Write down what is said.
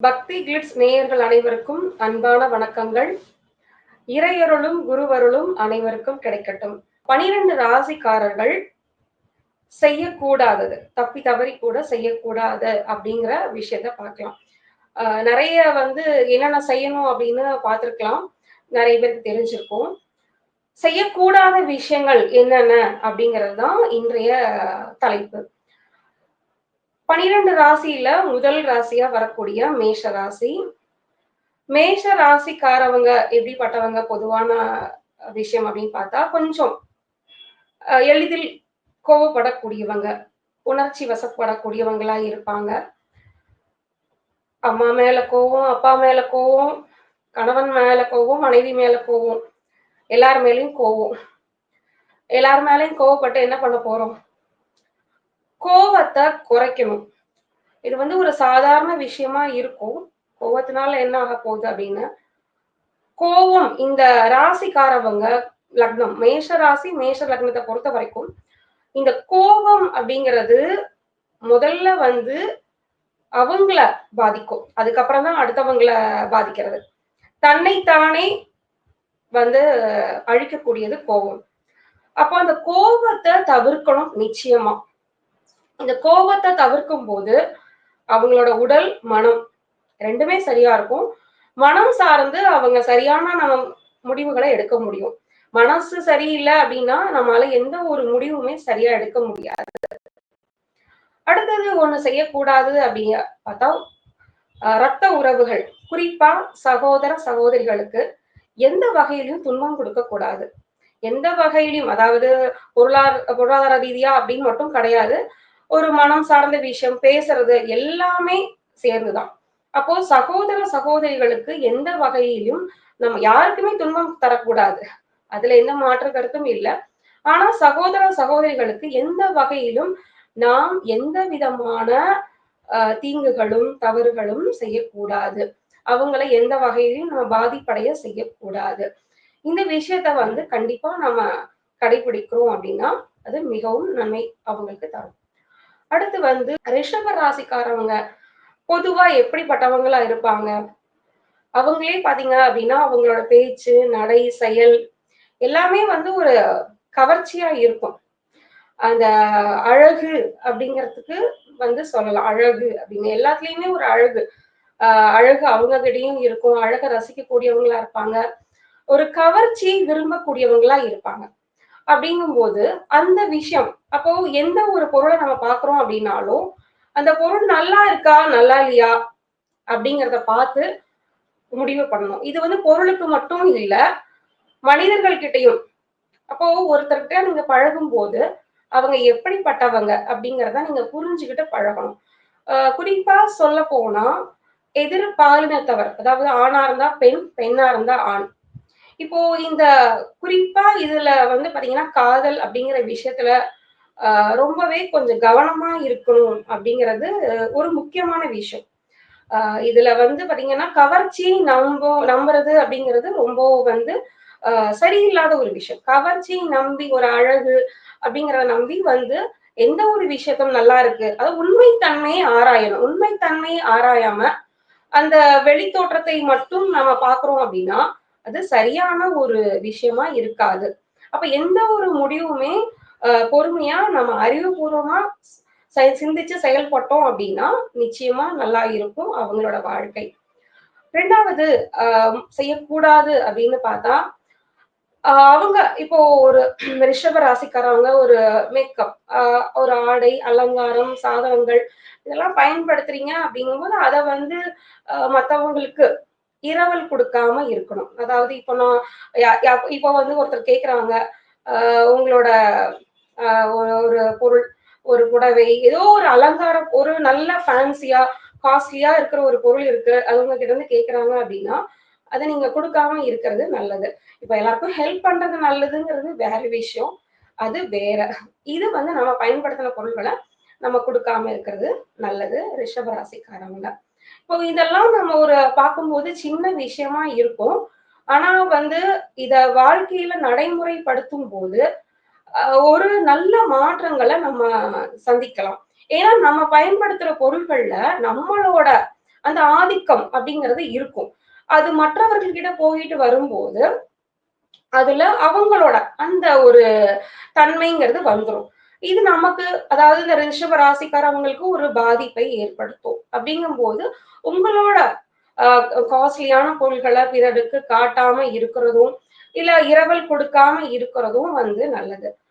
பக்தி கிளிட்ஸ் நேயர்கள் அனைவருக்கும் அன்பான வணக்கங்கள். இறையருளும் குருவருளும் அனைவருக்கும் கிடைக்கட்டும். பனிரெண்டு ராசிக்காரர்கள் செய்யக்கூடாதது தப்பி தவறி கூட செய்யக்கூடாது அப்படிங்கிற விஷயத்த பார்க்கலாம். ஆஹ் நிறைய வந்து என்னென்ன செய்யணும் அப்படின்னு பார்த்துருக்கலாம். நிறைய பேருக்கு தெரிஞ்சிருக்கும். செய்யக்கூடாத விஷயங்கள் என்னென்ன அப்படிங்கிறது தான் இன்றைய தலைப்பு. பனிரெண்டு ராசியில முதல் ராசியா வரக்கூடிய மேஷ ராசி. மேஷ ராசிக்காரவங்க எப்படிப்பட்டவங்க? பொதுவான விஷயம் அப்படின்னு பார்த்தா கொஞ்சம் எளிதில் கோவப்படக்கூடியவங்க உணர்ச்சி வசப்படக்கூடியவங்களா இருப்பாங்க. அம்மா மேல கோவம் அப்பா மேல கோவம் கணவன் மேல கோவம் மனைவி மேல கோவம் எல்லார் மேலேயும் கோவம். எல்லார் மேலேயும் கோவப்பட்டு என்ன பண்ண போறோம்? கோவத்தை குறைக்கணும். இது வந்து ஒரு சாதாரண விஷயமா இருக்கும். கோவத்தினால என்ன ஆக போகுது அப்படின்னு கோவம் இந்த ராசிக்காரவங்க லக்னம் மேஷ ராசி மேஷ லக்னத்தை பொறுத்த வரைக்கும் இந்த கோபம் அப்படிங்கிறது முதல்ல வந்து அவங்கள பாதிக்கும். அதுக்கப்புறம் தான் அடுத்தவங்கள பாதிக்கிறது. தன்னைத்தானே வந்து அழிக்கக்கூடியது கோபம். அப்போ அந்த கோபத்தை தவிர்க்கணும் நிச்சயமா. இந்த கோபத்தை தவிர்க்கும் போது அவங்களோட உடல் மனம் ரெண்டுமே சரியா இருக்கும். மனம் சார்ந்து அவங்க சரியான நம்ம முடிவுகளை எடுக்க முடியும். மனசு சரியில்லை அப்படின்னா நம்மளால எந்த ஒரு முடிவுமே சரியா எடுக்க முடியாது. அடுத்தது ஒண்ணு செய்யக்கூடாது அப்படின்னு பார்த்தா அஹ், ரத்த உறவுகள். குறிப்பா சகோதர சகோதரிகளுக்கு எந்த வகையிலும் துன்பம் கொடுக்க கூடாது எந்த வகையிலும் அதாவது பொருளாதார பொருளாதார ரீதியா அப்படின்னு மட்டும் கிடையாது. ஒரு மனம் சார்ந்த விஷயம் பேசுறது எல்லாமே சேர்ந்துதான். அப்போ சகோதர சகோதரிகளுக்கு எந்த வகையிலும் நம்ம யாருக்குமே துன்பம் தரக்கூடாது. அதுல எந்த மாற்று கருத்தும் இல்லை. ஆனா சகோதர சகோதரிகளுக்கு எந்த வகையிலும் நாம் எந்த விதமான அஹ், தீங்குகளும் தவறுகளும் செய்யக்கூடாது. அவங்களை எந்த வகையிலும் நம்ம பாதிப்படைய செய்யக்கூடாது. இந்த விஷயத்த வந்து கண்டிப்பா நம்ம கடைபிடிக்கிறோம் அப்படின்னா அது மிகவும் நன்மை அவங்களுக்கு தரும். அடுத்து வந்து ரிஷப ராசிக்காரவங்க. பொதுவா எப்படிப்பட்டவங்களா இருப்பாங்க? அவங்களே பாத்தீங்க அப்படின்னா அவங்களோட பேச்சு நடை செயல் எல்லாமே வந்து ஒரு கவர்ச்சியா இருக்கும். அந்த அழகு அப்படிங்கிறதுக்கு வந்து சொல்லலாம். அழகு அப்படின்னு. எல்லாத்துலயுமே ஒரு அழகு. ஆஹ் அழகு அவங்க கிட்டையும் இருக்கும். அழகை ரசிக்கக்கூடியவங்களா இருப்பாங்க. ஒரு கவர்ச்சி விரும்பக்கூடியவங்களா இருப்பாங்க. அப்படிங்கும்போது அந்த விஷயம் அப்போ எந்த ஒரு பொருளை நம்ம பாக்குறோம் அப்படின்னாலும் அந்த பொருள் நல்லா இருக்கா நல்லா இல்லையா அப்படிங்கிறத பார்த்து முடிவு பண்ணணும். இது வந்து பொருளுக்கு மட்டும் இல்ல மனிதர்கள் கிட்டையும் அப்போ ஒருத்தர்கிட்ட நீங்க பழகும் போது அவங்க எப்படிப்பட்டவங்க அப்படிங்கிறத நீங்க புரிஞ்சுக்கிட்டு பழகணும். குறிப்பா சொல்ல போனா எதிர் பாலினத்தவர் அதாவது ஆணா இருந்தா பெண் பெண்ணா இருந்தா ஆண். இப்போ இந்த குறிப்பா இதுல வந்து பாத்தீங்கன்னா காதல் அப்படிங்கிற விஷயத்துல ரொம்பவே கொஞ்சம் கவனமா இருக்கணும் அப்படிங்கிறது ஒரு முக்கியமான விஷயம். ஆஹ் இதுல வந்து பாத்தீங்கன்னா கவர்ச்சி நம்ப நம்புறது அப்படிங்கிறது ரொம்ப வந்து ஆஹ் சரியில்லாத ஒரு விஷயம். கவர்ச்சியை நம்பி ஒரு அழகு அப்படிங்கிறத நம்பி வந்து எந்த ஒரு விஷயத்தும் நல்லா இருக்கு. அது உண்மைத்தன்மையை ஆராயணும். உண்மைத்தன்மையை ஆராயாம அந்த வெளித்தோற்றத்தை மட்டும் நம்ம பாக்குறோம் அப்படின்னா அது சரியான ஒரு விஷயமா இருக்காது. அப்ப எந்த ஒரு முடிவுமே பொறுமையா நம்ம அறிவுபூர்வமா செ- சிந்திச்சு செயல்பட்டோம் அப்படின்னா நிச்சயமா நல்லா இருக்கும் அவங்களோட வாழ்க்கை. ரெண்டாவது ஆஹ் செய்யக்கூடாது அப்படின்னு பார்த்தா அவங்க இப்போ ஒரு ரிஷப ராசிக்காரவங்க ஒரு மேக்கப் ஒரு ஆடை அலங்காரம் சாதனங்கள் இதெல்லாம் பயன்படுத்துறீங்க அப்படிங்கும்போது அதை வந்து ஆஹ் மத்தவங்களுக்கு இரவல் கொடுக்காம இருக்கணும். அதாவது இப்போ நான் யா- இப்போ வந்து ஒருத்தர் கேக்குறாங்க உங்களோட ஒரு பொருள் ஒரு புடவை ஏதோ ஒரு அலங்காரம் ஒரு நல்ல ஃபேன்சியா காஸ்ட்லியா இருக்கிற ஒரு பொருள் இருக்கு அது உங்க கிட்ட இருந்து கேக்குறாங்க அப்படின்னா அதை நீங்க கொடுக்காம இருக்கிறது நல்லது. இப்ப எல்லாருக்கும் ஹெல்ப் பண்றது நல்லதுங்கிறது வேற விஷயம் அது வேற. இது வந்து நம்ம பயன்படுத்தின பொருள்களை நம்ம கொடுக்காம இருக்கிறது நல்லது ரிஷபராசிக்காரவங்க இப்போ இதெல்லாம் நம்ம ஒரு பார்க்கும்போது சின்ன விஷயமா இருக்கும் ஆனா வந்து இத வாழ்க்கையில நடைமுறைப்படுத்தும் போது ஒரு நல்ல மாற்றங்களை நம்ம சந்திக்கலாம் ஏன்னா நம்ம பயன்படுத்துற பொருள்கள்ல நம்மளோட அந்த ஆதிக்கம் அப்படிங்கிறது இருக்கும். அது மற்றவர்கள்கிட்ட போயிட்டு வரும்போது, அதுல அவங்களோட அந்த ஒரு தன்மைங்கிறது வந்துரும். இது நமக்கு அதாவது இந்த ரிஷப ராசிக்காரவங்களுக்கு ஒரு பாதிப்பை ஏற்படுத்தும். அப்படிங்கும்போது, உங்களோட காஸ்ட்லியான பொருள்களை பிறருக்கு காட்டாம இருக்கிறதும், இல்ல இரவல் கொடுக்காம இருக்கிறதும் வந்து நல்லது.